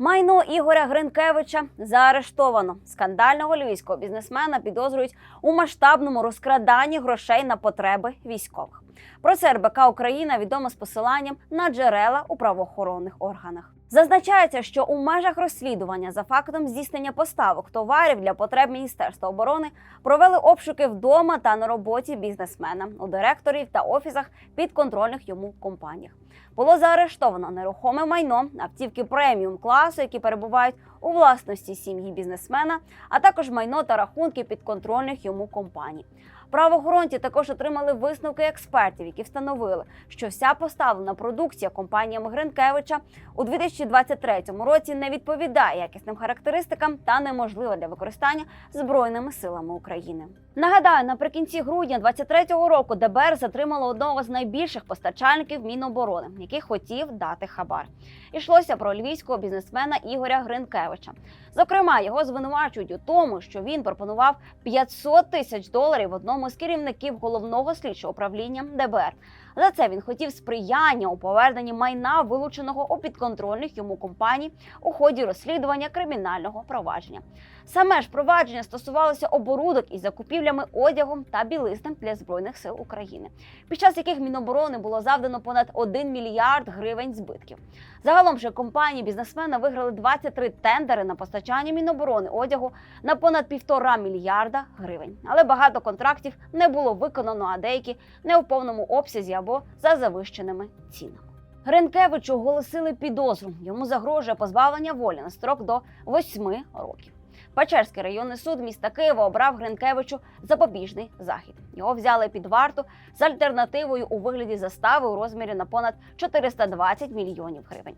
Майно Ігоря Гринкевича заарештовано. Скандального львівського бізнесмена підозрюють у масштабному розкраданні грошей на потреби військових. Про це РБК Україна відомо з посиланням на джерела у правоохоронних органах. Зазначається, що у межах розслідування за фактом здійснення поставок товарів для потреб Міністерства оборони провели обшуки вдома та на роботі бізнесмена у директорів та офісах підконтрольних йому компаніях. Було заарештовано нерухоме майно, автівки преміум класу, які перебувають у власності сім'ї бізнесмена, а також майно та рахунки підконтрольних йому компаній. Правоохоронці також отримали висновки експертів, які встановили, що вся поставлена продукція компаніями Гринкевича у 2023 році не відповідає якісним характеристикам та неможлива для використання збройними силами України. Нагадаю, наприкінці грудня 2023 року ДБР затримало одного з найбільших постачальників Міноборони, який хотів дати хабар. Ішлося про львівського бізнесмена Ігоря Гринкевича. Зокрема, його звинувачують у тому, що він пропонував 500 тисяч доларів одному з керівників головного слідчого управління ДБР. За це він хотів сприяння у поверненні майна, вилученого у підконтрольних йому компаній у ході розслідування кримінального провадження. Саме ж провадження стосувалося оборудок із закупівлями одягом та білиснем для збройних сил України, під час яких Міноборони було завдано понад 1 мільярд гривень збитків. Загалом же компанії бізнесмена виграли 23 тендери на постачання Міноборони одягу на понад півтора мільярда гривень. Але багато контрактів не було виконано, а деякі не у повному обсязі або за завищеними цінами. Гринкевичу оголосили підозру. Йому загрожує позбавлення волі на строк до 8 років. Печерський районний суд міста Києва обрав Гринкевичу запобіжний захід. Його взяли під варту з альтернативою у вигляді застави у розмірі на понад 420 мільйонів гривень.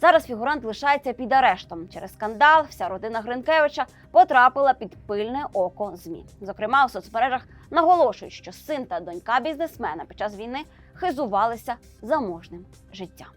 Зараз фігурант лишається під арештом. Через скандал вся родина Гринкевича потрапила під пильне око ЗМІ. Зокрема, у соцмережах наголошують, що син та донька бізнесмена під час війни хизувалися заможним життям.